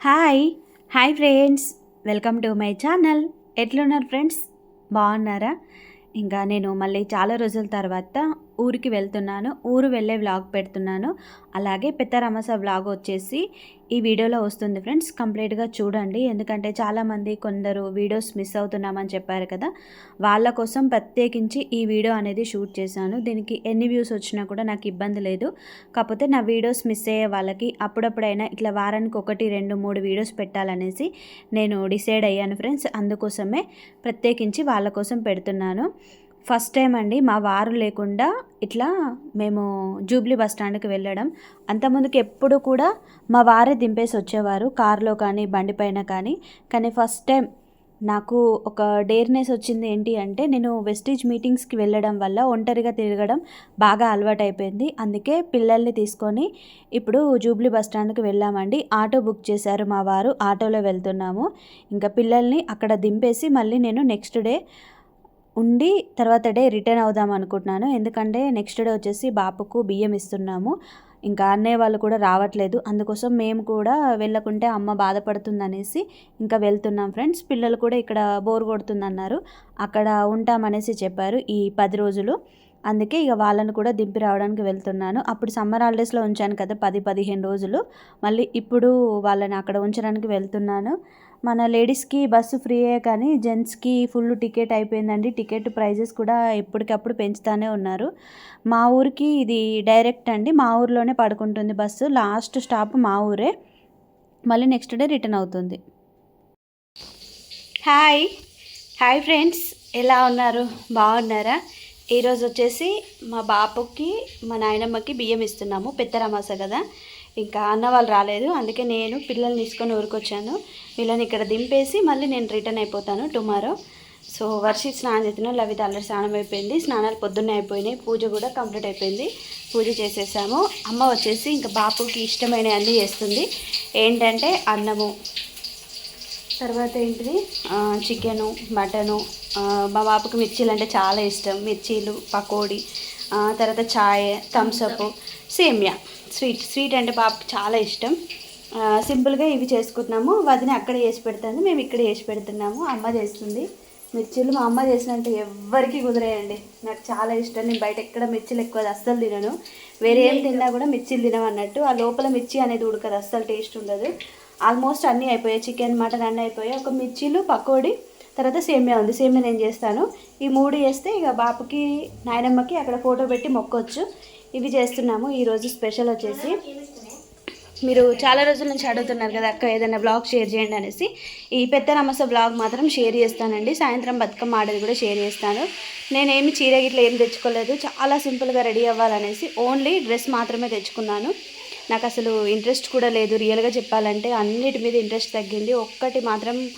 Hi hi friends welcome to my channel ఎట్లున్నారు friends బాగున్నారా? ఇంకా నేను మళ్ళీ చాలా రోజుల తర్వాత ఊరికి వెళ్తున్నాను. ఊరు వెళ్ళే వ్లాగ్ పెడుతున్నాను. అలాగే పెద్దరమస వ్లాగ్ వచ్చేసి ఈ వీడియోలో వస్తుంది ఫ్రెండ్స్. కంప్లీట్గా చూడండి. ఎందుకంటే చాలామంది కొందరు వీడియోస్ మిస్ అవుతున్నామని చెప్పారు కదా. వాళ్ళ కోసం ప్రత్యేకించి ఈ వీడియో అనేది షూట్ చేశాను. దీనికి ఎన్ని వ్యూస్ వచ్చినా కూడా నాకు ఇబ్బంది లేదు. కాకపోతే నా వీడియోస్ మిస్ అయ్యే వాళ్ళకి అప్పుడప్పుడైనా ఇట్లా వారానికి ఒకటి రెండు మూడు వీడియోస్ పెట్టాలనేసి నేను డిసైడ్ అయ్యాను ఫ్రెండ్స్. అందుకోసమే ప్రత్యేకించి వాళ్ళ కోసం పెడుతున్నాను. ఫస్ట్ టైం అండి మా వారు లేకుండా ఇట్లా మేము జూబ్లీ బస్ స్టాండ్కి వెళ్ళడం. అంతకుముందుకు ఎప్పుడు కూడా మా వారే దింపేసి వచ్చేవారు కార్లో కానీ బండిపైన కానీ. కానీ ఫస్ట్ టైం నాకు ఒక డేర్నెస్ వచ్చింది ఏంటి అంటే నేను వెస్టేజ్ మీటింగ్స్కి వెళ్ళడం వల్ల ఒంటరిగా తిరగడం బాగా అలవాటైపోయింది. అందుకే పిల్లల్ని తీసుకొని ఇప్పుడు జూబ్లీ బస్ స్టాండ్కి వెళ్ళామండి. ఆటో బుక్ చేశారు మా వారు ఆటోలో వెళ్తున్నాము. ఇంకా పిల్లల్ని అక్కడ దింపేసి మళ్ళీ నేను నెక్స్ట్ డే ఉండి తర్వాత డే రిటర్న్ అవుదాం అనుకుంటున్నాను. ఎందుకంటే నెక్స్ట్ డే వచ్చేసి బాపుకు బియ్యం ఇస్తున్నాము. ఇంకా అన్నయ్య వాళ్ళు కూడా రావట్లేదు. అందుకోసం మేము కూడా వెళ్ళకుంటే అమ్మ బాధపడుతుందనేసి ఇంకా వెళ్తున్నాం ఫ్రెండ్స్. పిల్లలు కూడా ఇక్కడ బోర్ కొడుతుందన్నారు. అక్కడ ఉంటామనేసి చెప్పారు ఈ పది రోజులు. అందుకే ఇక వాళ్ళని కూడా దింపి రావడానికి వెళ్తున్నాను. అప్పుడు సమ్మర్ హాలిడేస్లో ఉంచాను కదా పది పదిహేను రోజులు. మళ్ళీ ఇప్పుడు వాళ్ళని అక్కడ ఉంచడానికి వెళ్తున్నాను. మన లేడీస్కి బస్సు ఫ్రీయే కానీ జెంట్స్కి ఫుల్ టికెట్ అయిపోయిందండి. టికెట్ ప్రైజెస్ కూడా ఎప్పటికప్పుడు పెంచుతూనే ఉన్నారు. మా ఊరికి ఇది డైరెక్ట్ అండి. మా ఊర్లోనే పడుకుంటుంది బస్సు. లాస్ట్ స్టాప్ మా ఊరే. మళ్ళీ నెక్స్ట్ డే రిటర్న్ అవుతుంది. హాయ్. Hi friends. ఎలా ఉన్నారు? బాగున్నారా? ఈరోజు వచ్చేసి మా బాపుకి మా నాయనమ్మకి బియ్యం ఇస్తున్నాము. పెద్దరమాస కదా. ఇంకా అన్న వాళ్ళు రాలేదు. అందుకే నేను పిల్లల్ని తీసుకొని ఊరికొచ్చాను. వీళ్ళని ఇక్కడ దింపేసి మళ్ళీ నేను రిటర్న్ అయిపోతాను టుమారో. సో వర్షి స్నానం చేస్తున్నాం లవిత ఆల్రెడీ స్నానం అయిపోయింది. స్నానాలు పొద్దున్నే అయిపోయినాయి. పూజ కూడా కంప్లీట్ అయిపోయింది. పూజ చేసేసాము. అమ్మ వచ్చేసి ఇంకా బాపుకి ఇష్టమైన అన్నీ చేస్తుంది. ఏంటంటే అన్నము. తర్వాత ఏంటిది? Chicken mutton. మా బాపుకి మిర్చీలు అంటే చాలా ఇష్టం. మిర్చీలు పకోడీ. తర్వాత ఛాయ్ థమ్స్అప్ సేమియా. స్వీట్ స్వీట్ అంటే బాపుకి చాలా ఇష్టం. సింపుల్గా ఇవి చేసుకుంటున్నాము. వదిన అక్కడ చేసి పెడుతుంది మేము ఇక్కడ చేసి పెడుతున్నాము. అమ్మ చేస్తుంది. మిర్చీలు మా అమ్మ చేసినట్టు ఎవ్వరికి కుదిరేయండి. నాకు చాలా ఇష్టం. నేను బయట ఎక్కడ మిర్చీలు ఎక్కువ అస్సలు తినను. వేరే ఏం తిన్నా కూడా మిర్చీలు తినమన్నట్టు. ఆ లోపల మిర్చి అనేది ఉడకదు అస్సలు టేస్ట్ ఉండదు. ఆల్మోస్ట్ అన్నీ అయిపోయాయి. చికెన్ మటన్ అన్నీ అయిపోయాయి. ఒక మిర్చీలు పకోడీ తర్వాత సేమియా ఉంది. సేమియా నేను చేస్తాను. ఈ మూడు చేస్తే ఇక బాపుకి నాయనమ్మకి అక్కడ ఫోటో పెట్టి మొక్కొచ్చు. ఇవి చేస్తున్నాము. ఈరోజు స్పెషల్ వచ్చేసి మీరు చాలా రోజుల నుంచి అడుగుతున్నారు కదా అక్క ఏదైనా బ్లాగ్ షేర్ చేయండి అనేసి. ఈ పెద్ద నమస బ్లాగ్ మాత్రం షేర్ చేస్తానండి. సాయంత్రం బతుకమ్మ ఆడది కూడా షేర్ చేస్తాను. నేనేమి చీర గిట్ల ఏం తెచ్చుకోలేదు. చాలా సింపుల్గా రెడీ అవ్వాలనేసి ఓన్లీ డ్రెస్ మాత్రమే తెచ్చుకున్నాను. నాకు అసలు ఇంట్రెస్ట్ కూడా లేదు. రియల్గా చెప్పాలంటే అన్నిటి మీద ఇంట్రెస్ట్ తగ్గింది. ఒక్కటి మాత్రం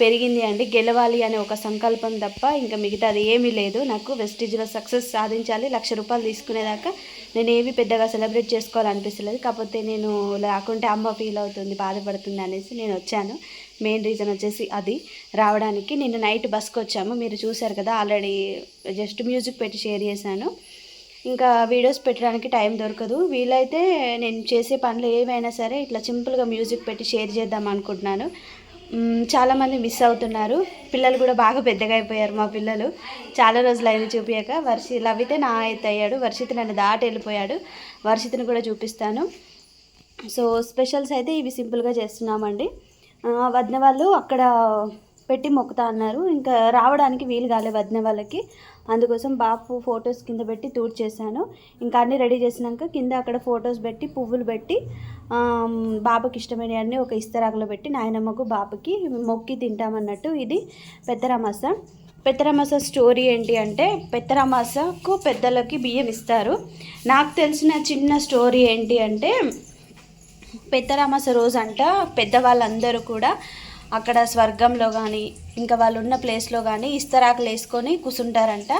పెరిగింది అండి. గెలవాలి అనే ఒక సంకల్పం తప్ప ఇంకా మిగతాది ఏమీ లేదు. నాకు వెస్టిజ్లో సక్సెస్ సాధించాలి. లక్ష రూపాయలు తీసుకునేదాకా నేను ఏవి పెద్దగా సెలబ్రేట్ చేసుకోవాలనిపిస్తలేదు. కాకపోతే నేను లేకుంటే అమ్మ ఫీల్ అవుతుంది బాధపడుతుంది అనేసి నేను వచ్చాను. మెయిన్ రీజన్ వచ్చేసి అది. రావడానికి నిన్న నైట్ బస్కి వచ్చాము. మీరు చూశారు కదా ఆల్రెడీ జస్ట్ మ్యూజిక్ పెట్టి షేర్ చేశాను. ఇంకా వీడియోస్ పెట్టడానికి టైం దొరకదు. వీలైతే నేను చేసే పనులు ఏవైనా సరే ఇట్లా సింపుల్గా మ్యూజిక్ పెట్టి షేర్ చేద్దాం అనుకుంటున్నాను. చాలామంది మిస్ అవుతున్నారు. పిల్లలు కూడా బాగా పెద్దగా అయిపోయారు మా పిల్లలు. చాలా రోజులు అయింది చూపించాక వర్షి లవితే నా అయితే అయ్యాడు. వర్షిత్ నన్ను దాటి వెళ్ళిపోయాడు. వర్షిత్ని కూడా చూపిస్తాను. సో స్పెషల్స్ అయితే ఇవి సింపుల్గా చేస్తున్నామండి. వదిన వాళ్ళు అక్కడ పెట్టి మొక్కుతా అన్నారు. ఇంకా రావడానికి వీలు కాలే వదిన వాళ్ళకి. అందుకోసం బాపు ఫొటోస్ కింద పెట్టి తూడ్ చేశాను. ఇంకా అన్నీ రెడీ చేసినాక కింద అక్కడ ఫొటోస్ పెట్టి పువ్వులు పెట్టి బాబుకి ఇష్టమైన అన్నీ ఒక ఇస్తరాకులో పెట్టి నాయనమ్మకు బాబుకి మొక్కి తింటామన్నట్టు ఇది పెద్దరామాస పెద్దరమాస స్టోరీ ఏంటి అంటే పెద్దరమాసకు పెద్దలకి బియ్యం ఇస్తారు. నాకు తెలిసిన చిన్న స్టోరీ ఏంటి అంటే పెద్దరామాస రోజు అంట పెద్దవాళ్ళందరూ కూడా అక్కడ స్వర్గంలో కానీ ఇంకా వాళ్ళు ఉన్న ప్లేస్లో కానీ ఇస్తరాకులు వేసుకొని కూర్చుంటారంట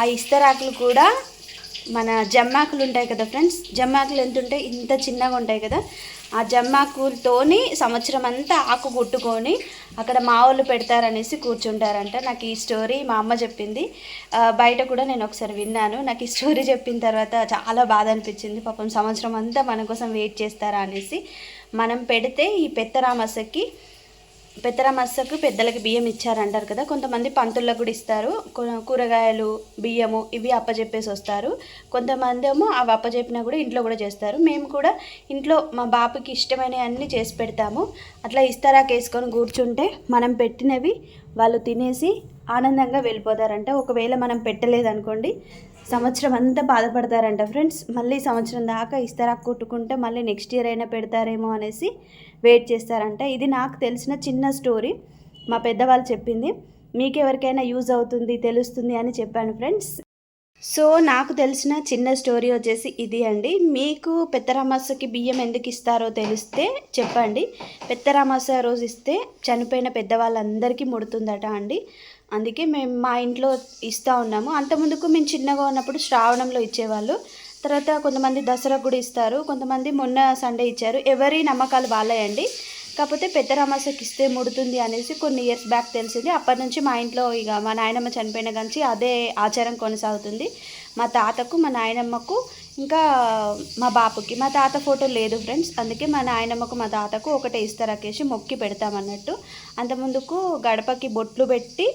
ఆ ఇస్తరాకులు కూడా మన జమ్మాకులు ఉంటాయి కదా ఫ్రెండ్స్? జమ్మాకులు ఎంత ఉంటాయి ఇంత చిన్నగా ఉంటాయి కదా? ఆ జమ్మాకులతోని సంవత్సరం అంతా ఆకు కుట్టుకొని అక్కడ మా వాళ్ళు పెడతారనేసి కూర్చుంటారంట. నాకు ఈ స్టోరీ మా అమ్మ చెప్పింది. బయట కూడా నేను ఒకసారి విన్నాను. నాకు ఈ స్టోరీ చెప్పిన తర్వాత చాలా బాధ అనిపించింది. పాపం సంవత్సరం అంతా మన కోసం వెయిట్ చేస్తారా అనేసి. మనం పెడితే ఈ పెత్తరామసకి పెత్తరామసకు పెద్దలకి బియ్యం ఇచ్చారంటారు కదా. కొంతమంది పంతులకు కూడా ఇస్తారు. కూరగాయలు బియ్యము ఇవి అప్పచెప్పేసి వస్తారు. కొంతమంది ఏమో అవి అప్పచెప్పినా కూడా ఇంట్లో కూడా చేస్తారు. మేము కూడా ఇంట్లో మా బాబుకి ఇష్టమైనవి అన్నీ చేసి పెడతాము. అట్లా ఇస్తారాకు వేసుకొని కూర్చుంటే మనం పెట్టినవి వాళ్ళు తినేసి ఆనందంగా వెళ్ళిపోతారంట. ఒకవేళ మనం పెట్టలేదనుకోండి సంవత్సరం అంతా బాధపడతారంట ఫ్రెండ్స్. మళ్ళీ సంవత్సరం దాకా ఇస్తారా కుట్టుకుంటే మళ్ళీ నెక్స్ట్ ఇయర్ అయినా పెడతారేమో అనేసి వెయిట్ చేస్తారంట. ఇది నాకు తెలిసిన చిన్న స్టోరీ. మా పెద్దవాళ్ళు చెప్పింది. మీకు ఎవరికైనా యూజ్ అవుతుంది తెలుస్తుంది అని చెప్పాను ఫ్రెండ్స్. సో నాకు తెలిసిన చిన్న స్టోరీ వచ్చేసి ఇది అండి. మీకు పెద్దరామాసకి బియ్యం ఎందుకు ఇస్తారో తెలిస్తే చెప్పండి. పెద్దరామాస రోజు ఇస్తే చనిపోయిన పెద్దవాళ్ళందరికీ ముడుతుందట అండి. అందుకే మేము మా ఇంట్లో ఇస్తూ ఉన్నాము. అంతకుముందుకు మేము చిన్నగా ఉన్నప్పుడు శ్రావణంలో ఇచ్చేవాళ్ళు. తర్వాత కొంతమంది దసరా కూడా ఇస్తారు. కొంతమంది మొన్న సండే ఇచ్చారు. ఎవరి నమ్మకాలు వాళ్ళయండి. కాకపోతే పెద్దరామాసకి ఇస్తే ముడుతుంది అనేసి కొన్ని ఇయర్స్ బ్యాక్ తెలిసింది. అప్పటి నుంచి మా ఇంట్లో ఇక మా నాయనమ్మ చనిపోయిన కానీ అదే ఆచారం కొనసాగుతుంది. మా తాతకు మా నాయనమ్మకు ఇంకా మా బాపుకి. మా తాత ఫోటో లేదు ఫ్రెండ్స్. అందుకే మా నాయనమ్మకు మా తాతకు ఒకటే ఇస్తారాకేసి మొక్కి పెడతామన్నట్టు. అంతకుముందుకు గడపకి బొట్లు పెట్టి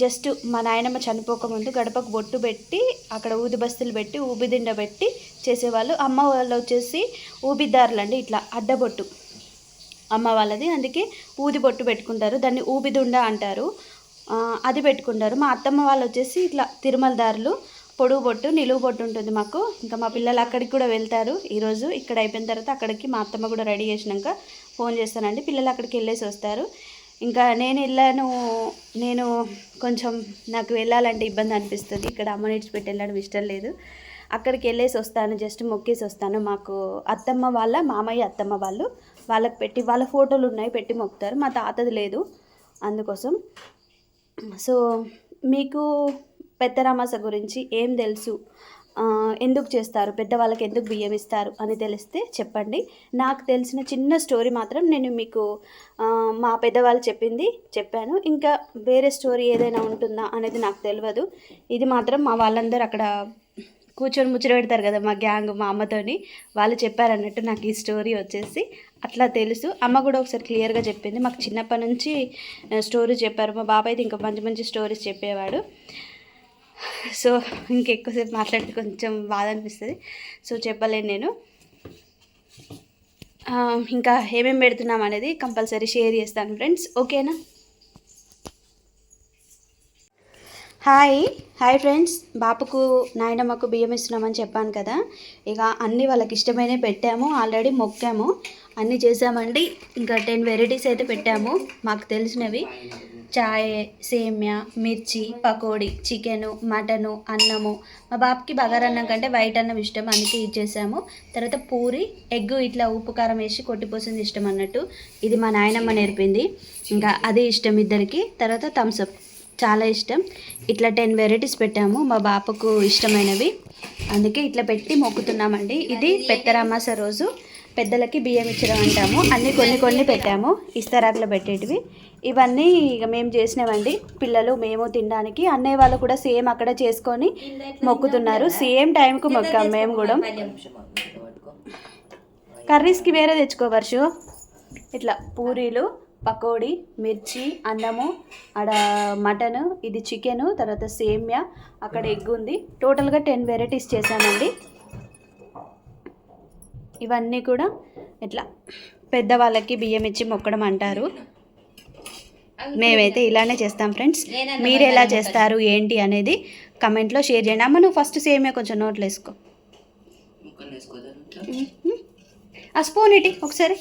జస్ట్ మా నాయనమ్మ చనిపోకముందు గడపకు బొట్టు పెట్టి అక్కడ ఊదిబస్తులు పెట్టి ఊబిదిండ పెట్టి చేసేవాళ్ళు. అమ్మ వాళ్ళు వచ్చేసి ఊబిదారులు అండి ఇట్లా అడ్డబొట్టు. అమ్మ వాళ్ళది అందుకే ఊది బొట్టు పెట్టుకుంటారు. దాన్ని ఊబిదుండ అంటారు. అది పెట్టుకుంటారు. మా అత్తమ్మ వాళ్ళు వచ్చేసి ఇట్లా తిరుమలదారులు. పొడుగు బొట్టు నిలువు బొట్టు ఉంటుంది మాకు. ఇంకా మా పిల్లలు అక్కడికి కూడా వెళ్తారు ఈరోజు. ఇక్కడ అయిపోయిన తర్వాత అక్కడికి మా అత్తమ్మ కూడా రెడీ చేసినాక ఫోన్ చేస్తానండి. పిల్లలు అక్కడికి వెళ్ళేసి వస్తారు. ఇంకా నేను వెళ్ళాను నేను కొంచెం నాకు వెళ్ళాలంటే ఇబ్బంది అనిపిస్తుంది. ఇక్కడ అమ్మ పెట్టి వెళ్ళడం ఇష్టం లేదు. అక్కడికి వెళ్ళేసి వస్తాను జస్ట్ మొక్కేసి వస్తాను. మాకు అత్తమ్మ వాళ్ళ మామయ్య అత్తమ్మ వాళ్ళు వాళ్ళకి పెట్టి వాళ్ళ ఫోటోలు ఉన్నాయి పెట్టి మొక్కుతారు. మా తాతది లేదు అందుకోసం. సో మీకు పెద్దరామాస గురించి ఏం తెలుసు? ఎందుకు చేస్తారు? పెద్దవాళ్ళకి ఎందుకు బియ్యం ఇస్తారు? అని తెలిస్తే చెప్పండి. నాకు తెలిసిన చిన్న స్టోరీ మాత్రం నేను మీకు మా పెద్దవాళ్ళు చెప్పింది చెప్పాను. ఇంకా వేరే స్టోరీ ఏదైనా ఉంటుందా అనేది నాకు తెలియదు. ఇది మాత్రం మా వాళ్ళందరూ అక్కడ కూర్చొని ముచ్చట పెడతారు కదా మా గ్యాంగ్ మా అమ్మతోని. వాళ్ళు చెప్పారన్నట్టు నాకు ఈ స్టోరీ వచ్చేసి అట్లా తెలుసు. అమ్మ కూడా ఒకసారి క్లియర్గా చెప్పింది. మాకు చిన్నప్పటి నుంచి స్టోరీ చెప్పారు. మా బాబాయ్ అయితే ఇంకా మంచి మంచి స్టోరీస్ చెప్పేవాడు. సో ఇంకెక్కువసేపు మాట్లాడితే కొంచెం బాధ అనిపిస్తుంది. సో చెప్పలేను నేను. ఇంకా ఏమేమి పెడుతున్నాం అనేది కంపల్సరీ షేర్ చేస్తాను ఫ్రెండ్స్. ఓకేనా? హాయ్. Hi friends. బాపుకు నాయనమ్మకు బియ్యం ఇస్తున్నామని చెప్పాను కదా. ఇక అన్నీ వాళ్ళకి ఇష్టమైనవి పెట్టాము. ఆల్రెడీ మొక్కాము. అన్నీ చేసామండి. ఇంకా టెన్ వెరైటీస్ అయితే పెట్టాము. మాకు తెలిసినవి. చాయ్ సేమ్యా మిర్చి పకోడీ చికెను మటను అన్నము. మా బాబుకి బగారన్నం కంటే వైట్ అన్నం ఇష్టం అందుకే ఇచ్చేసాము తర్వాత పూరి ఎగ్ ఇట్లా ఉప్పు కారం వేసి కొట్టిపోసింది ఇష్టం అన్నట్టు. ఇది మా నాయనమ్మ నేర్పింది. ఇంకా అది ఇష్టం ఇద్దరికి. తర్వాత థమ్స్అప్ చాలా ఇష్టం. ఇట్లా టెన్ వెరైటీస్ పెట్టాము మా బాపకు ఇష్టమైనవి. అందుకే ఇట్లా పెట్టి మొక్కుతున్నామండి. ఇది పెద్దరామాస రోజు. పెద్దలకి బియ్యం ఇచ్చడం అంటాము. అన్నీ కొన్ని కొన్ని పెట్టాము. ఇస్తరాకులో పెట్టేటివి. ఇవన్నీ ఇక మేము చేసినవండి. పిల్లలు మేము తినడానికి అన్నయ్య వాళ్ళు కూడా సేమ్ అక్కడ చేసుకొని మొక్కుతున్నారు. సేమ్ టైంకు మొక్కాం మేము కూడా. కర్రీస్కి వేరే తెచ్చుకో వర్షు. ఇట్లా పూరీలు పకోడీ మిర్చి అన్నము ఆడ మటను ఇది చికెను తర్వాత సేమ్యా. అక్కడ ఎగ్ ఉంది. టోటల్గా టెన్ వెరైటీస్ చేశామండి. ఇవన్నీ కూడా ఇట్లా పెద్దవాళ్ళకి బియ్యం ఇచ్చి మొక్కడం అంటారు. మేమైతే ఇలానే చేస్తాం ఫ్రెండ్స్. మీరు ఎలా చేస్తారు ఏంటి అనేది కమెంట్లో షేర్ చేయండి. అమ్మ నువ్వు ఫస్ట్ సేమియా కొంచెం నోట్లో వేసుకో. ఆ స్పూన్ ఇటీ ఒకసారి.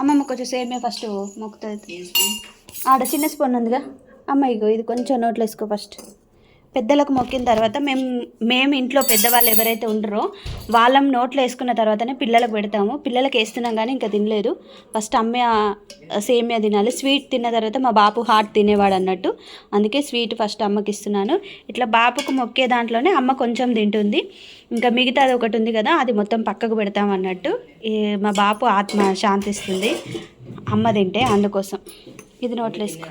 అమ్మమ్మ కొంచెం సేమియా ఫస్ట్ మొక్కుతుంది. ఆడ చిన్న స్పూన్ ఉందిగా. అమ్మ ఇగో ఇది కొంచెం నోట్లో వేసుకో ఫస్ట్. పెద్దలకు మొక్కిన తర్వాత మేము మేము ఇంట్లో పెద్దవాళ్ళు ఎవరైతే ఉండరో వాళ్ళం నోట్లో వేసుకున్న తర్వాతనే పిల్లలకు పెడతాము. పిల్లలకి వేస్తున్నాం కానీ ఇంకా తినలేదు. ఫస్ట్ అమ్మ సేమియా తినాలి. స్వీట్ తిన్న తర్వాత మా బాపు హాట్ తినేవాడు అన్నట్టు. అందుకే స్వీట్ ఫస్ట్ అమ్మకి ఇస్తున్నాను. ఇట్లా బాపుకు మొక్కే దాంట్లోనే అమ్మ కొంచెం తింటుంది. ఇంకా మిగతాది ఒకటి ఉంది కదా అది మొత్తం పక్కకు పెడతాం అన్నట్టు. మా బాపు ఆత్మ శాంతిస్తుంది అమ్మ తింటే అందుకోసం. ఇది నోట్లో వేసుకో.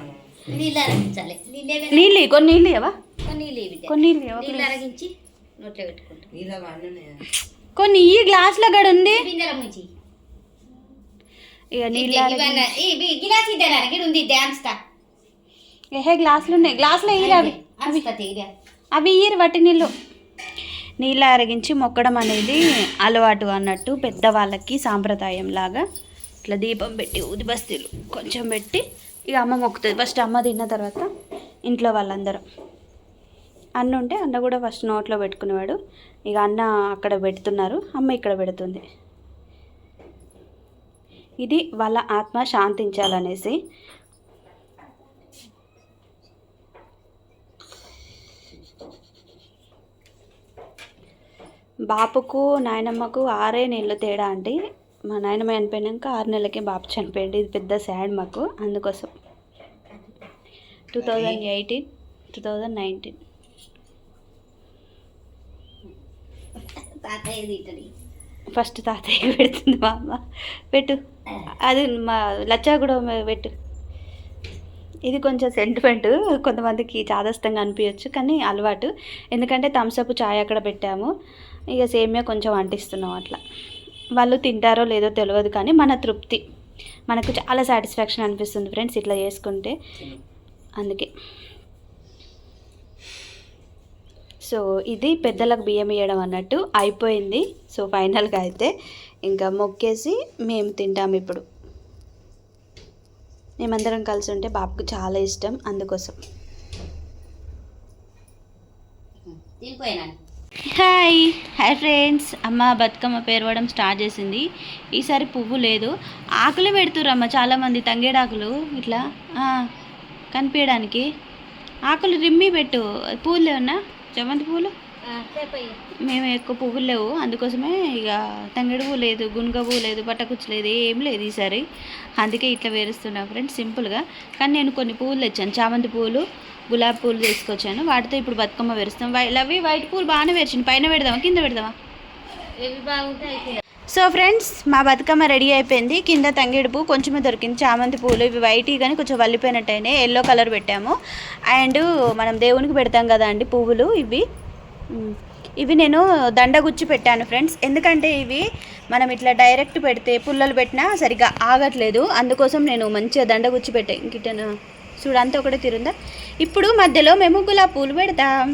నీళ్ళు కొన్ని నీళ్ళు ఇవ్వవా కొన్ని నీళ్ళు ఇవ్వవా? నీళ్ళు అరగించి నోట్లో పెట్టుకుంటాం. నీళ్ళ వాడినే కొన్ని ఈ గ్లాస్లో గడ ఉంది. ఇక నీళ్ళ గిలాస్ ఉంది ఏహే గ్లాసులు ఉన్నాయి. గ్లాసులో ఇయ్యరు అవి? అవి ఇయ్యరు వట్టి నీళ్ళు. నీళ్ళు అరగించి మొక్కడం అనేది అలవాటు అన్నట్టు పెద్దవాళ్ళకి సాంప్రదాయం లాగా ఇట్లా దీపం పెట్టి ఊది బస్తీలు కొంచెం పెట్టి ఇక అమ్మ మొక్కుతుంది. ఫస్ట్ అమ్మ తిన్న తర్వాత ఇంట్లో వాళ్ళందరూ. అన్న ఉంటే అన్న కూడా ఫస్ట్ నోట్లో పెట్టుకునేవాడు. ఇక అన్న అక్కడ పెడుతున్నారు. అమ్మ ఇక్కడ పెడుతుంది. ఇది వాళ్ళ ఆత్మ శాంతించాలనేసి. బాపుకు నాయనమ్మకు ఆరే నెలలు తేడా అండి. మా నాయనమ్మ చనిపోయినాక ఆరు నెలలకే బాపు చనిపోయింది. ఇది పెద్ద సాడ్ మాకు అందుకోసం. Two thousand eighteen two thousand nineteen. తాతయ్య తింటది. ఫస్ట్ తాతయ్య పెడుతుంది మా అమ్మ. పెట్టు. అది మా లచ్చా కూడా పెట్టు. ఇది కొంచెం సెంటిమెంట్ కొంతమందికి చాదస్తంగా అనిపించచ్చు కానీ అలవాటు. ఎందుకంటే థమ్సప్ చాయ్ అక్కడ పెట్టాము. ఇక సేమియా కొంచెం అంటిస్తున్నాం అట్లా. వాళ్ళు తింటారో లేదో తెలియదు కానీ మన తృప్తి. మనకు చాలా సాటిస్ఫాక్షన్ అనిపిస్తుంది ఫ్రెండ్స్ ఇట్లా చేసుకుంటే. అందుకే. సో ఇది పెద్దలకు బియ్యం ఇవ్వడం అన్నట్టు అయిపోయింది. సో ఫైనల్గా అయితే ఇంకా మొక్కేసి మేము తింటాం ఇప్పుడు. మేమందరం కలిసి ఉంటే బాబుకు చాలా ఇష్టం అందుకోసం. హాయ్. Hi friends. అమ్మ బతుకమ్మ పేరవడం స్టార్ట్ చేసింది. ఈసారి పువ్వు లేదు. ఆకులు పెడుతురమ్మ చాలామంది తంగేడాకులు ఇట్లా. కనిపించడానికి. ఆకులు రిమ్మి పెట్టు. పూలు లేవన్నా? చామంతి పూలు? మేము ఎక్కువ పువ్వులు లేవు. అందుకోసమే ఇక తంగడి పువ్వు లేదు గునుగ పువ్వు లేదు పట్టకుచ్చు లేదు ఏం లేదు ఈసారి. అందుకే ఇట్లా వేరుస్తున్నా ఫ్రెండ్స్ సింపుల్గా కానీ నేను కొన్ని పువ్వులు తెచ్చాను. చామంతి పువ్వులు గులాబీ పూలు తీసుకొచ్చాను. వాటితో ఇప్పుడు బతుకమ్మ వేరుస్తాం. వై అవి వైట్ పూలు బాగానే వేర్చింది పైన పెడదామా? కింద పెడదామా? సో ఫ్రెండ్స్ మా బతుకమ్మ రెడీ అయిపోయింది. కింద తంగిడుపు కొంచెమే దొరికింది. చామంతి పూలు ఇవి వైట్ కానీ కొంచెం వల్లిపోయినట్టు ఎల్లో కలర్ పెట్టాము. అండ్ మనం దేవునికి పెడతాం కదా అండి పువ్వులు ఇవి. ఇవి నేను దండ గుచ్చి పెట్టాను ఫ్రెండ్స్ ఎందుకంటే ఇవి మనం ఇట్లా డైరెక్ట్ పెడితే పుల్లలు పెట్టినా సరిగ్గా ఆగట్లేదు. అందుకోసం నేను మంచిగా దండ గుచ్చి పెట్టాను ఇంకిటను చూడంతా ఒకటే తిరుందా? ఇప్పుడు మధ్యలో మేము గులాబీ పూలు పెడతాం.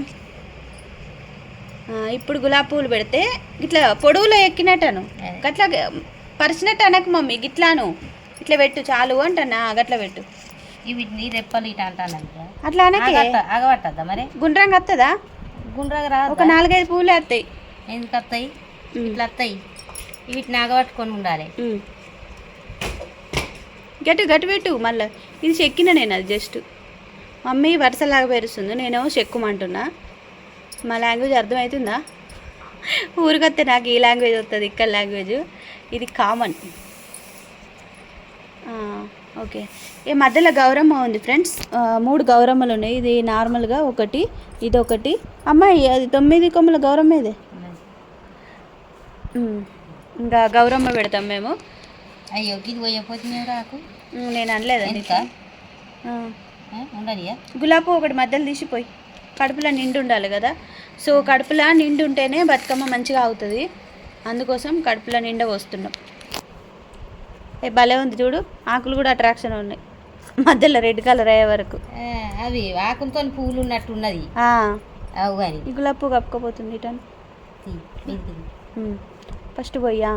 ఇప్పుడు గులాబీ పూలు పెడితే ఇట్లా పొడవులో ఎక్కినట్టను. గట్లా పరిచినట్టు అనకు మమ్మీ గిట్లాను. ఇట్లా పెట్టు చాలు అంటన్నా గట్ల పెట్టు. ఇవి నీ రెప్పలు ఇట అంటాను అట్లా అనకే? ఆగబట్టద్దా మరి? గుండ్రంగా వస్తుందా గుండ్రగా రా ఒక నాలుగైదు పూలు వస్తాయి ఎందుకు వస్తాయి ఇట్లా వస్తాయి వీటిని ఆగబట్టుకొని ఉండాలి. గట్టి గట్టి పెట్టు మళ్ళీ. ఇది చెక్కిన నేను అది జస్ట్. మమ్మీ వరుసలాగా పేరుస్తుంది. నేనేమో చెక్కుమంటున్నా. మా లాంగ్వేజ్ అర్థమవుతుందా ఊరికొస్తే నాకు ఈ లాంగ్వేజ్ వస్తుంది ఇక్కడ లాంగ్వేజ్. ఇది కామన్. ఓకే. ఈ మధ్యలో గౌరమ్మ ఉంది ఫ్రెండ్స్. మూడు గౌరమ్మలు ఉన్నాయి. ఇది నార్మల్గా ఒకటి ఇది ఒకటి. అమ్మాయి అది తొమ్మిది కొమ్మల గౌరమ్మ ఇదే. ఇంకా గౌరమ్మ పెడతాం మేము. అయ్యో ఇది రాకు నేను అనలేదు ఎందుక? ఉండనియా? గులాబీ ఒకటి మధ్యలో తీసిపోయి. కడుపులో నిండు ఉండాలి కదా. సో కడుపులో నిండు ఉంటేనే బతుకమ్మ మంచిగా అవుతుంది అందుకోసం కడుపులో నిండా వస్తున్నాం ఏ భలే ఉంది చూడు. ఆకులు కూడా అట్రాక్షన్ ఉన్నాయి. మధ్యలో రెడ్ కలర్ అయ్యే వరకు. అవి ఆకులతో పువ్వులు ఉన్నట్టు ఉన్నది. గులాబీ పువ్వు కప్పుకోపోతుంది ఇటన్ ఫస్ట్ పోయా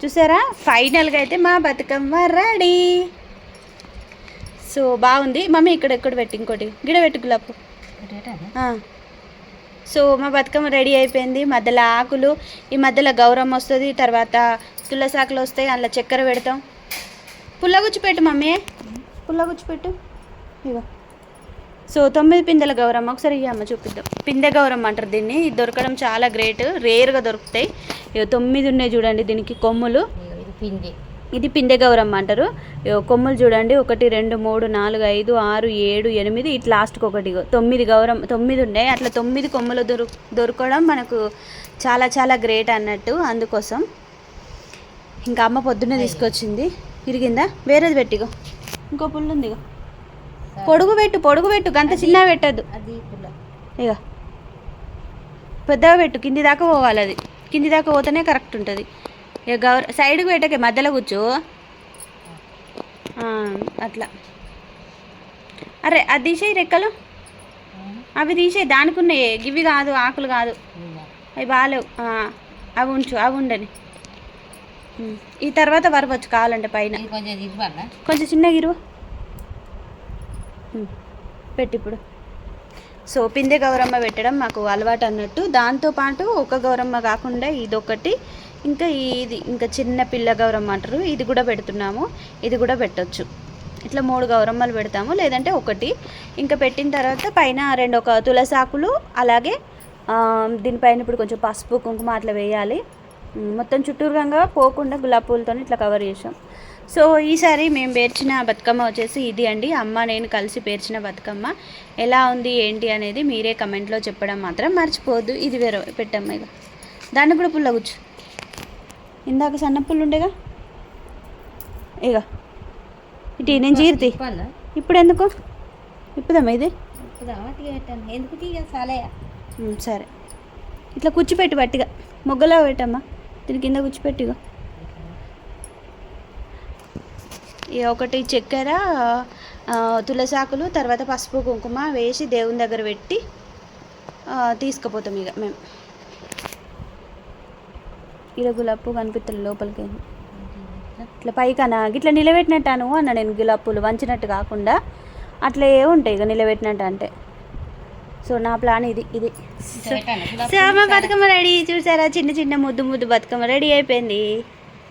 చూసారా? ఫైనల్గా అయితే మా బతుకమ్మ రెడీ. సో బాగుంది. మమ్మీ ఇక్కడ ఎక్కడ పెట్టి ఇంకోటి? గిడ పెట్టు గులాబీ. సో మా బతుకమ్మ రెడీ అయిపోయింది. మధ్యలో ఆకులు ఈ మధ్యలో గౌరమ్మ వస్తుంది తర్వాత తులసాకులు వస్తాయి అందులో చక్కెర పెడతాం. పుల్లగుచ్చి పెట్టు మమ్మీ. పుల్లగుచ్చి పెట్టు. ఇగో. సో తొమ్మిది పిందెల గౌరమ్మ ఒకసారి ఇయ్యమ్మ చూపిద్దాం. పిందె గౌరమ్మ అంటారు దీన్ని. ఇది దొరకడం చాలా గ్రేట్. రేర్గా దొరుకుతాయి. ఇగో తొమ్మిది ఉన్నాయి చూడండి దీనికి కొమ్ములు. ఇది పిండి గౌరమ్మ అంటారు కొమ్ములు చూడండి. ఒకటి రెండు మూడు నాలుగు ఐదు ఆరు ఏడు ఎనిమిది. ఇట్లా లాస్ట్కి ఒకటి. తొమ్మిది గౌరమ్మ తొమ్మిది ఉన్నాయి అట్లా తొమ్మిది కొమ్ములు దొరు దొరకడం మనకు చాలా చాలా గ్రేట్ అన్నట్టు అందుకోసం. ఇంకా అమ్మ పొద్దున్నే తీసుకొచ్చింది. ఇరిగిందా? వేరేది పెట్టిగో. ఇంకో పుల్లు ఉంది ఇగో. పొడుగు పెట్టు పొడుగు పెట్టు. గంత చిన్న పెట్టద్దు. ఇక పెద్దగా పెట్టు. కింది దాకా పోవాలి అది. కింది దాకా పోతేనే కరెక్ట్ ఉంటుంది. ఇక గౌర సైడ్కి పెట్టకే మధ్యలో కూర్చో. ఆ, అట్లా. అరే అది తీసేయి రెక్కలు. అవి తీసేయి దానికి ఉన్నాయి గివి కాదు ఆకులు కాదు. అవి బాగాలేవు ఆ, అవి ఉంచు అవి ఉండని. ఈ తర్వాత వరవచ్చు కావాలంటే పైన. కొంచెం చిన్న గిరువ పెట్టి ఇప్పుడు. సో పిందె గౌరమ్మ పెట్టడం మాకు అలవాటు అన్నట్టు. దాంతోపాటు ఒక గౌరమ్మ కాకుండా ఇదొకటి. ఇంకా ఇది ఇంకా చిన్న పిల్ల గౌరమ్మ అంటారు. ఇది కూడా పెడుతున్నాము. ఇది కూడా పెట్టొచ్చు. ఇట్లా మూడు గౌరమ్మలు పెడతాము. లేదంటే ఒకటి. ఇంకా పెట్టిన తర్వాత పైన రెండు ఒక తులసాకులు అలాగే దీనిపైన ఇప్పుడు కొంచెం పసుపు కుంకుమ అట్లా వేయాలి. మొత్తం చుట్టూరుగా పోకుండా గులాబీ పూలతో ఇట్లా కవర్ చేసాం. సో ఈసారి మేము పేర్చిన బతుకమ్మ వచ్చేసి ఇది అండి. అమ్మ నేను కలిసి పేర్చిన బతుకమ్మ. ఎలా ఉంది ఏంటి అనేది మీరే కమెంట్లో చెప్పడం మాత్రం మర్చిపోవద్దు. ఇది వేరే పెట్టమ్మ ఇక దాన్ని కూడా పుల్ల కూర్చు ఇందాక సన్న పుల్లు ఉండేగా? ఇక ఇటు నేను చీరుతి. ఇవ్వాలా ఇప్పుడు ఎందుకు ఇప్పుదమ్మా ఇది ఎందుకు సరే. ఇట్లా కూర్చిపెట్టి పట్టిగా. మొగ్గలో పెట్టమ్మా. దీని కింద కూర్చిపెట్టిగా ఒకటి చక్కెర తులసాకులు తర్వాత పసుపు కుంకుమ వేసి దేవుని దగ్గర పెట్టి తీసుకుపోతాం ఇక మేము. ఇక గులాబ్ కనిపిస్తుంది లోపలికి. ఇట్లా పైకనా? ఇట్లా నిలబెట్టినట్టాను అన్న నేను గులాబ్ పూలు వంచినట్టు కాకుండా అట్లే ఉంటాయి ఇక నిలబెట్టినట్టు అంటే. సో నా ప్లాన్ ఇది ఇది. శ్యామ బతుకమ్మ రెడీ. చూసారా? చిన్న చిన్న ముద్దు ముద్దు బతుకమ్మ రెడీ అయిపోయింది.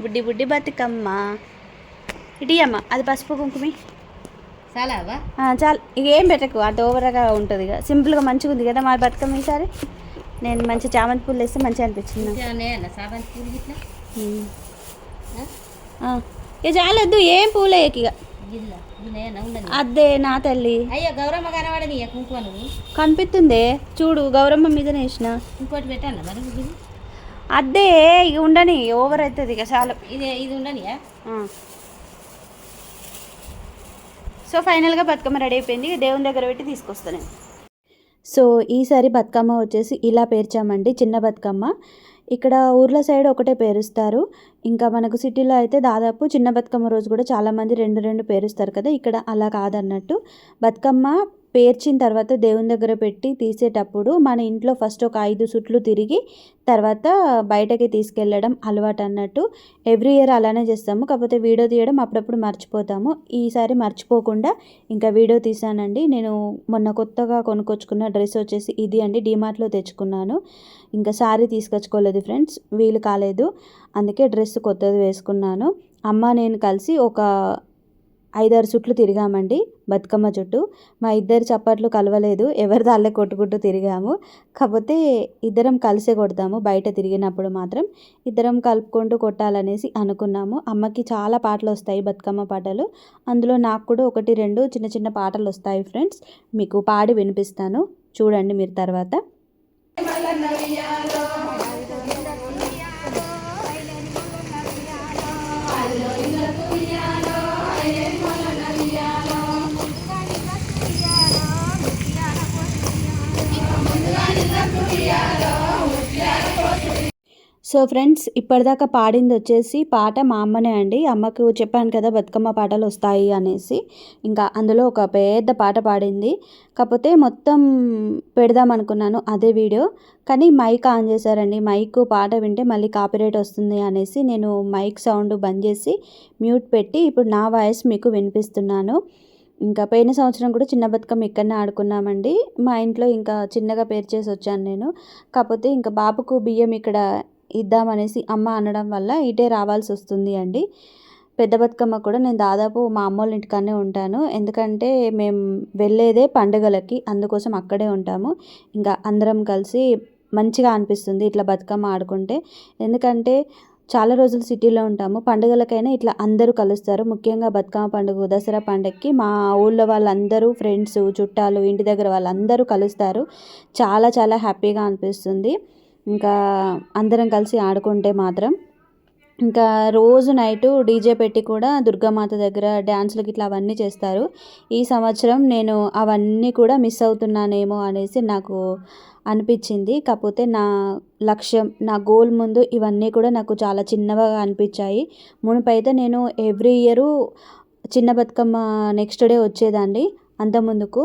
బుడ్డి బుడ్డి బతుకమ్మ. ఇటీ అమ్మ అది పసుపు కుంకుమి. చాలావా? చాలు. ఇక ఏం పెట్టకు అంత ఓవర్గా ఉంటుంది ఇక సింపుల్గా మంచిగా ఉంది కదా మా బతుకమ్మ ఈసారి? నేను మంచి చామంతి పూలు వేస్తే మంచిగా అనిపించింది ఇక చాలొద్దు ఏం పూలే ఇక గిల్ల గిల్ల ఉండదు అదే నా తల్లి. అయ్యో గౌరమ్మ కనబడని కుంకుమ కనిపిస్తుందే చూడు గౌరమ్మ మీదనే వేసిన. ఇంకోటి పెట్టాను మరి అదే ఇక ఉండని ఓవర్ అవుతుంది ఇక చాలు. ఇది ఇది ఉండనియా. సో ఫైనల్గా బతుకమ్మ రెడీ అయిపోయింది. దేవుని దగ్గర పెట్టి తీసుకొస్తాను సో ఈసారి బతుకమ్మ వచ్చేసి ఇలా పేర్చామండి చిన్న బతుకమ్మ. ఇక్కడ ఊర్ల సైడ్ ఒకటే పేరుస్తారు. ఇంకా మనకు సిటీలో అయితే దాదాపు చిన్న బతుకమ్మ రోజు కూడా చాలామంది రెండు రెండు పేరుస్తారు కదా ఇక్కడ అలా కాదన్నట్టు. బతుకమ్మ పేర్చిన తర్వాత దేవుని దగ్గర పెట్టి తీసేటప్పుడు మన ఇంట్లో ఫస్ట్ ఒక ఐదు సుట్లు తిరిగి తర్వాత బయటకి తీసుకెళ్ళడం అలవాటు అన్నట్టు ఎవ్రీ ఇయర్ అలానే చేస్తాము. కాకపోతే వీడియో తీయడం అప్పుడప్పుడు మర్చిపోతాము. ఈసారి మర్చిపోకుండా ఇంకా వీడియో తీసానండి. నేను మొన్న కొత్తగా కొనుక్కొచ్చుకున్న డ్రెస్ వచ్చేసి ఇది అండి. డిమార్ట్లో తెచ్చుకున్నాను. ఇంకా శారీ తీసుకొచ్చుకోలేదు ఫ్రెండ్స్. వీలు కాలేదు. అందుకే డ్రెస్ కొత్తది వేసుకున్నాను. అమ్మ నేను కలిసి ఒక ఐదారు చుట్లు తిరిగామండి బతుకమ్మ చుట్టూ మా ఇద్దరు చప్పట్లు కలవలేదు ఎవరి దాళ్ళే కొట్టుకుంటూ తిరిగాము. కాకపోతే ఇద్దరం కలిసే కొడతాము బయట తిరిగినప్పుడు మాత్రం. ఇద్దరం కలుపుకుంటూ కొట్టాలనేసి అనుకున్నాము. అమ్మకి చాలా పాటలు వస్తాయి బతుకమ్మ పాటలు. అందులో నాకు కూడా ఒకటి రెండు చిన్న చిన్న పాటలు వస్తాయి ఫ్రెండ్స్. మీకు పాడి వినిపిస్తాను. చూడండి మీరు తర్వాత. సో ఫ్రెండ్స్ ఇప్పటిదాకా పాడింది వచ్చేసి పాట మా అమ్మనే అండి. అమ్మకు చెప్పాను కదా బతుకమ్మ పాటలు వస్తాయి అనేసి. ఇంకా అందులో ఒక పెద్ద పాట పాడింది. కాకపోతే మొత్తం పెడదాం అనుకున్నాను అదే వీడియో. కానీ మైక్ ఆన్ చేశారండి. మైక్ పాట వింటే మళ్ళీ కాపీరేట్ వస్తుంది అనేసి నేను మైక్ సౌండ్ బంద్ చేసి మ్యూట్ పెట్టి ఇప్పుడు నా వాయిస్ మీకు వినిపిస్తున్నాను. ఇంకా పోయిన సంవత్సరం కూడా చిన్న బతుకమ్మ ఇక్కడనే ఆడుకున్నామండి. మా ఇంట్లో ఇంకా చిన్నగా పేరు చేసి వచ్చాను నేను. కాకపోతే ఇంకా బాబుకు బియ్యం ఇక్కడ ఇద్దామనేసి అమ్మ అనడం వల్ల ఇటే రావాల్సి వస్తుంది అండి. పెద్ద బతుకమ్మ కూడా నేను దాదాపు మా అమ్మోళ్ళ ఇంటికానే ఉంటాను. ఎందుకంటే మేము వెళ్ళేదే పండుగలకి అందుకోసం అక్కడే ఉంటాము. ఇంకా అందరం కలిసి మంచిగా అనిపిస్తుంది ఇట్లా బతుకమ్మ ఆడుకుంటే. ఎందుకంటే చాలా రోజులు సిటీలో ఉంటాము. పండుగలకైనా ఇట్లా అందరూ కలుస్తారు. ముఖ్యంగా బతుకమ్మ పండుగ దసరా పండుగకి మా ఊళ్ళో వాళ్ళందరూ ఫ్రెండ్స్ చుట్టాలు ఇంటి దగ్గర వాళ్ళందరూ కలుస్తారు. చాలా చాలా హ్యాపీగా అనిపిస్తుంది. ఇంకా అందరం కలిసి ఆడుకుంటే మాత్రం. ఇంకా రోజు నైటు డీజే పెట్టి కూడా దుర్గామాత దగ్గర డ్యాన్సులకి ఇట్లా అవన్నీ చేస్తారు. ఈ సంవత్సరం నేను అవన్నీ కూడా మిస్ అవుతున్నానేమో అనేసి నాకు అనిపించింది. కాకపోతే నా లక్ష్యం నా గోల్ ముందు ఇవన్నీ కూడా నాకు చాలా చిన్నగా అనిపించాయి. మునిపైతే నేను ఎవ్రీ ఇయరు చిన్న బతుకమ్మ నెక్స్ట్ డే వచ్చేదాన్ని అంత ముందుకు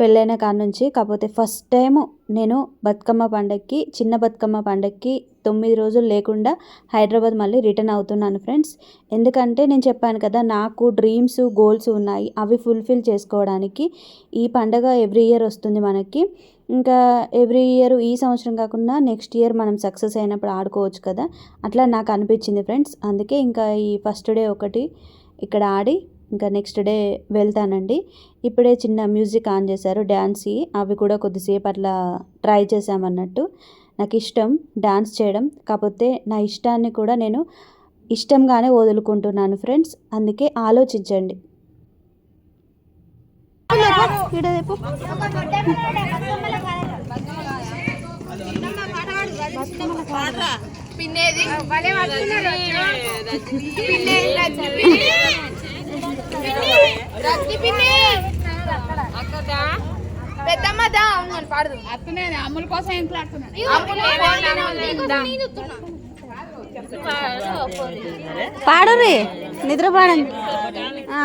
పెళ్ళైన కాడ నుంచి కాకపోతే ఫస్ట్ టైం నేను బతుకమ్మ పండగకి చిన్న బతుకమ్మ పండగకి తొమ్మిది రోజులు లేకుండా హైదరాబాద్ మళ్ళీ రిటర్న్ అవుతున్నాను ఫ్రెండ్స్. ఎందుకంటే నేను చెప్పాను కదా నాకు డ్రీమ్స్ గోల్స్ ఉన్నాయి. అవి ఫుల్ఫిల్ చేసుకోవడానికి ఈ పండగ ఎవ్రీ ఇయర్ వస్తుంది మనకి. ఇంకా ఎవ్రీ ఇయర్ ఈ సంవత్సరం కాకుండా నెక్స్ట్ ఇయర్ మనం సక్సెస్ అయినప్పుడు ఆడుకోవచ్చు కదా. అట్లా నాకు అనిపించింది ఫ్రెండ్స్. అందుకే ఇంకా ఈ ఫస్ట్ డే ఒకటి ఇక్కడ ఆడి ఇంకా నెక్స్ట్ డే వెళ్తానండి. ఇప్పుడే చిన్న మ్యూజిక్ ఆన్ చేశారు డ్యాన్స్ అవి కూడా కొద్దిసేపు అట్లా ట్రై చేసామన్నట్టు నాకు ఇష్టం డ్యాన్స్ చేయడం. కాకపోతే నా ఇష్టాన్ని కూడా నేను ఇష్టంగానే వదులుకుంటున్నాను ఫ్రెండ్స్ అందుకే ఆలోచించండి. పెద్దమ్మ దా అవును పాడదు అమ్ముల కోసం ఇంట్లో పాడు రే నిద్ర పాడండి ఆ.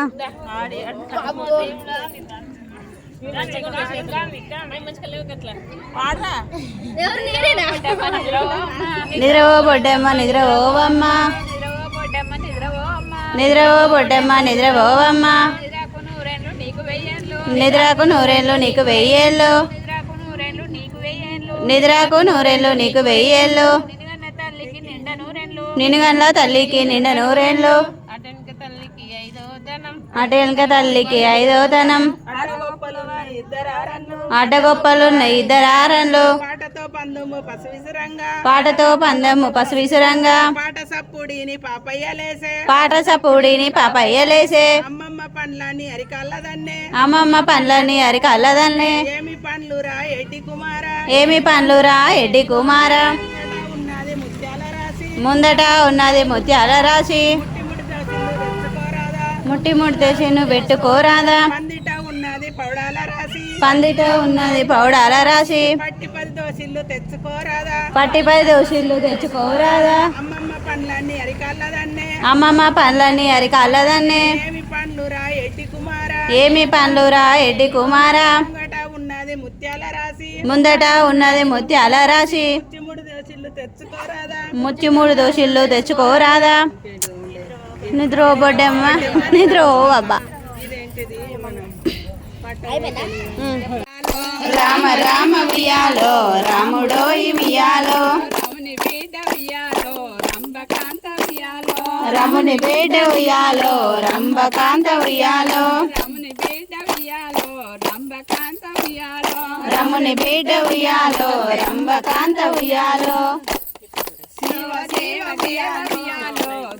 నిద్ర ఓ బొడ్డమ్మ నిద్ర ఓవమ్మ నిద్ర ఓ బొడ్డమ్మ నిద్ర ఓవమ్మ నిద్రకు నూరేళ్ళు నీకు వెయ్యేళ్ళు. నిద్రకు నూరేళ్ళు నీకు వెయ్యేళ్ళు. నినుగండ్ల తల్లికి నిండ నూరేళ్ళు. అటు వెనుక తల్లికి ఐదో ధనం అడ్డగొప్పలున్న ఇద్దరు ఆరన్లు. పాటతో పందుము పాటతో పందెము విసురంగా. పాట సప్పుడిని పాపయ్యలేసే పాట సపూడిని పాపయ్యలేసే అమ్మమ్మ పండ్లని అరికల్లదన్నే. అమ్మమ్మ పండ్లని అరికల్లదన్నే. ఏమి పండ్లురా ఎడ్డి కుమారా? ఏమి పండ్లురా ఎడ్డి కుమార? ఉన్నది ముత్యాల రాసి ముందట ఉన్నది ముత్యాల రాశి. ముట్టి ముడి తెచ్చిండు ముట్టి ముడి తెచ్చి తెచ్చుకోరాదా పెట్టుకోరాదా? పందిట ఉన్నది పౌడాల రాసి పందిట ఉన్నది పౌడాల రాశి. పట్టి పది దోసిల్లు తెచ్చుకోరాదా? పట్టిపై దోషులు తెచ్చుకోరాదా? అమ్మమ్మ పండ్లన్నీ అరికల్లదన్నే అమ్మమ్మ పండ్లని అరికల్లదన్నే ఏమి పండ్లురా ఎడ్డి కుమారా? ఏమి పండ్లురా ఎడ్డి కుమార? ముంగట ఉన్నది ముత్యాల రాసి ముందట ఉన్నది ముత్యాల రాశి. ముట్టి ముడి దోసిల్లు తెచ్చుకోరాదా? ముచ్చి మూడు దోషులు తెచ్చుకోరాదా? నిద్ర బొడ్డమ్మ నిద్ర అబ్బా. ఇదేంటిది? మనం రామ రామ వియాలో రాముడో వియాలో రాముని బిడ్డ వియాలో రంభకాంత వియాలో రముని బిడ్డ ఉయ్యాలో రంభకాంత ఉయ్యాలో. రాముని బిడ్డ వియాలో రంభకాంత వియాలో రముని బిడ్డ ఉయ్యాలో రంభకాంత ఉయ్యాలో. శివ దేవ వియాలో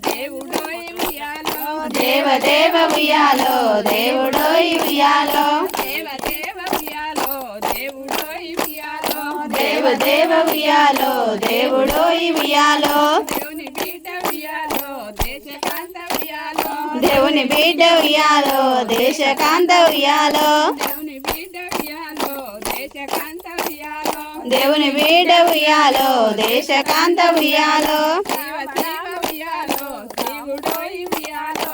దేవుడో వియాలో దేవ దేవ ఉయ్యాలో దేవుడో ఉయ్యాలో. దేవ ఉయ్యాలో దేవుడో ఉయ్యాలో దేవుని బిడ్డ వియాలో దేశకాంత వియాలో దేవుని బిడ్డ ఉయ్యాలో దేశకాంత ఉయ్యాలో దేవుని బిడ్డ వియాలో దేశకాంత వియాలో దేవుని బిడ్డ ఉయ్యాలో దేశకాంత ఉయ్యాలో వియాలో.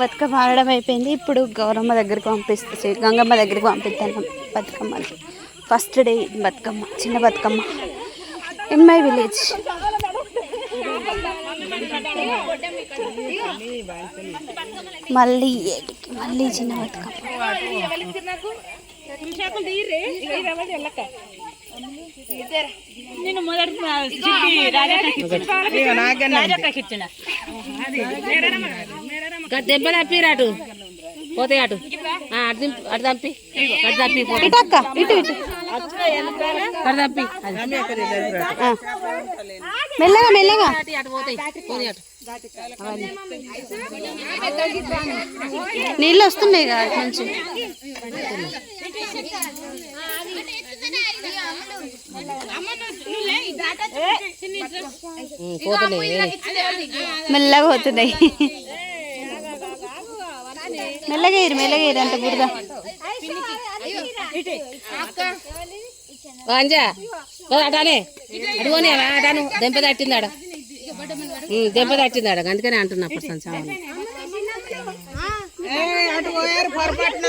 బతుకమ్మ ఆడడం అయిపోయింది. ఇప్పుడు గౌరమ్మ దగ్గరికి పంపిస్తే గంగమ్మ దగ్గరికి పంపిస్తాను బతుకమ్మని ఫస్ట్ డే బతుకమ్మ చిన్న బతుకమ్మ. ఇన్ మై విలేజ్ మళ్ళీ ఏటికి మళ్ళీ చిన్న బతుకమ్మ. దెబ్బలు అప్పిరాటు పోతే అటు. అటు దింపి అటు దంపి. అటు దంపి పోతే. ఇటు అక్క ఇటు ఇటు. అటు దంపి. మెల్లగా మెల్లగా. అటు పోతాయి పోనీ అటు నీళ్ళు వస్తున్నాయి కదా పోతున్నాయి మెల్లగా పోతున్నాయి. మెల్లగా ఇరు మెల్లగా ఇరు అంత బురద అటానే. అడుగుని అటాను. దెంప తట్టిందాడ దెంప తట్టిందాడ అందుకనే అంటున్నా అప్పుడు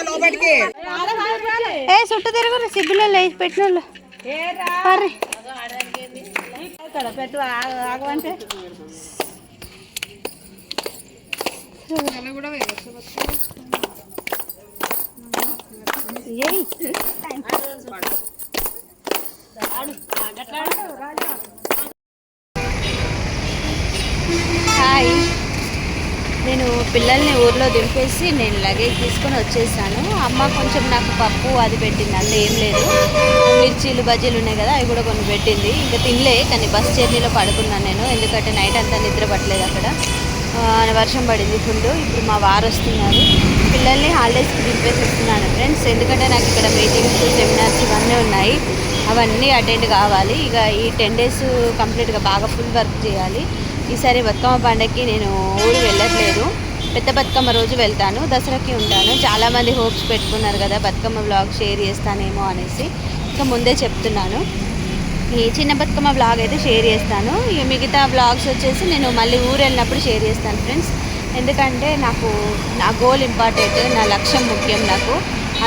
లోపలికి ఏ చుట్టూ తిరుగురు సిబ్బులో లేచి పెట్టిన వాళ్ళు. పర్రి. పెట్టు హాయ్. నేను పిల్లల్ని ఊర్లో దింపేసి నేను లగేజ్ తీసుకొని వచ్చేసాను. అమ్మ కొంచెం నాకు పప్పు అది పెట్టింది అందులో ఏం లేదు. మిర్చీలు బజ్జీలు ఉన్నాయి కదా అవి కూడా కొన్ని పెట్టింది. ఇంకా తినలే కానీ బస్ జర్నీలో పడుకున్నాను నేను. ఎందుకంటే నైట్ అంతా నిద్ర పట్టలేదు అక్కడ. వర్షం పడింది ఫుల్ ఇప్పుడు మా వారు వస్తున్నారు. పిల్లల్ని హాలిడేస్కి దింపేసి వస్తున్నాను ఫ్రెండ్స్ ఎందుకంటే నాకు ఇక్కడ మీటింగ్స్ సెమినార్స్ ఇవన్నీ ఉన్నాయి. అవన్నీ అటెండ్ కావాలి. ఇక ఈ టెన్ డేస్ కంప్లీట్గా బాగా ఫుల్ వర్క్ చేయాలి. ఈసారి బతుకమ్మ పండగకి నేను ఊరు వెళ్ళట్లేదు. పెద్ద బతుకమ్మ రోజు వెళ్తాను. దసరాకి ఉంటాను. చాలామంది హోప్స్ పెట్టుకున్నారు కదా బతుకమ్మ బ్లాగ్ షేర్ చేస్తానేమో అనేసి. ఇంకా ముందే చెప్తున్నాను. చిన్న బతుకమ్మ బ్లాగ్ అయితే షేర్ చేస్తాను. ఇక మిగతా బ్లాగ్స్ వచ్చేసి నేను మళ్ళీ ఊరు వెళ్ళినప్పుడు షేర్ చేస్తాను ఫ్రెండ్స్ ఎందుకంటే నాకు నా గోల్ ఇంపార్టెంట్ నా లక్ష్యం ముఖ్యం నాకు.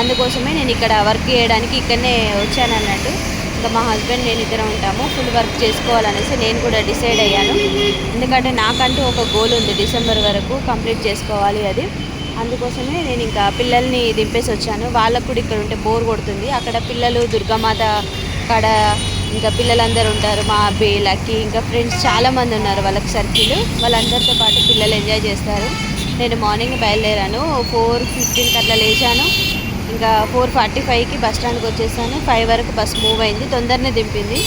అందుకోసమే నేను ఇక్కడ వర్క్ చేయడానికి ఇక్కడనే వచ్చాను అన్నట్టు. ఇంకా మా హస్బెండ్ నేను ఇద్దరం ఉంటాము. ఫుల్ వర్క్ చేసుకోవాలనేసి నేను కూడా డిసైడ్ అయ్యాను. ఎందుకంటే నాకంటూ ఒక గోల్ ఉంది డిసెంబర్ వరకు కంప్లీట్ చేసుకోవాలి అది. అందుకోసమే నేను ఇంకా పిల్లల్ని దింపేసి వచ్చాను. వాళ్ళకు కూడా ఇక్కడ ఉంటే బోర్ కొడుతుంది. అక్కడ పిల్లలు దుర్గామాత కాడ ఇంకా పిల్లలందరూ ఉంటారు. మా అబ్బి లక్కీ ఇంకా ఫ్రెండ్స్ చాలామంది ఉన్నారు వాళ్ళకి సర్కిల్. వాళ్ళందరితో పాటు పిల్లలు ఎంజాయ్ చేస్తారు. నేను మార్నింగ్ బయలుదేరాను. ఫోర్ ఫిఫ్టీన్కి అట్లా లేచాను. ఇంకా ఫోర్ ఫార్టీ ఫైవ్కి బస్ స్టాండ్కి వచ్చేసాను. ఫైవ్ వరకు బస్ మూవ్ అయింది. తొందరనే దింపింది.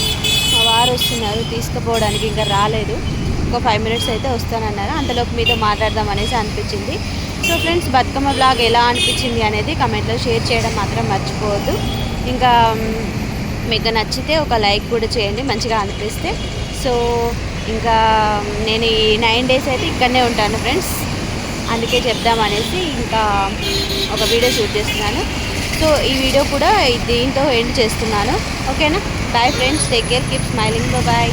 మా వారు వస్తున్నారు. తీసుకుపోవడానికి ఇంకా రాలేదు. ఒక ఫైవ్ మినిట్స్ అయితే వస్తానన్నారు. అంతలోపు మీతో మాట్లాడదాం అనేసి అనిపించింది. సో ఫ్రెండ్స్ బతుకమ్మ బ్లాగ్ ఎలా అనిపించింది అనేది కమెంట్లో షేర్ చేయడం మాత్రం మర్చిపోవద్దు. ఇంకా మీకు నచ్చితే ఒక లైక్ కూడా చేయండి మంచిగా అనిపిస్తే. సో ఇంకా నేను ఈ నైన్ డేస్ అయితే ఇక్కడనే ఉంటాను ఫ్రెండ్స్. అందుకే చెప్దామనేసి ఇంకా ఒక వీడియో షూట్ చేస్తున్నాను. సో ఈ వీడియో కూడా దీంతో ఎండ్ చేస్తున్నాను. ఓకేనా? Bye friends take care keep smiling bye.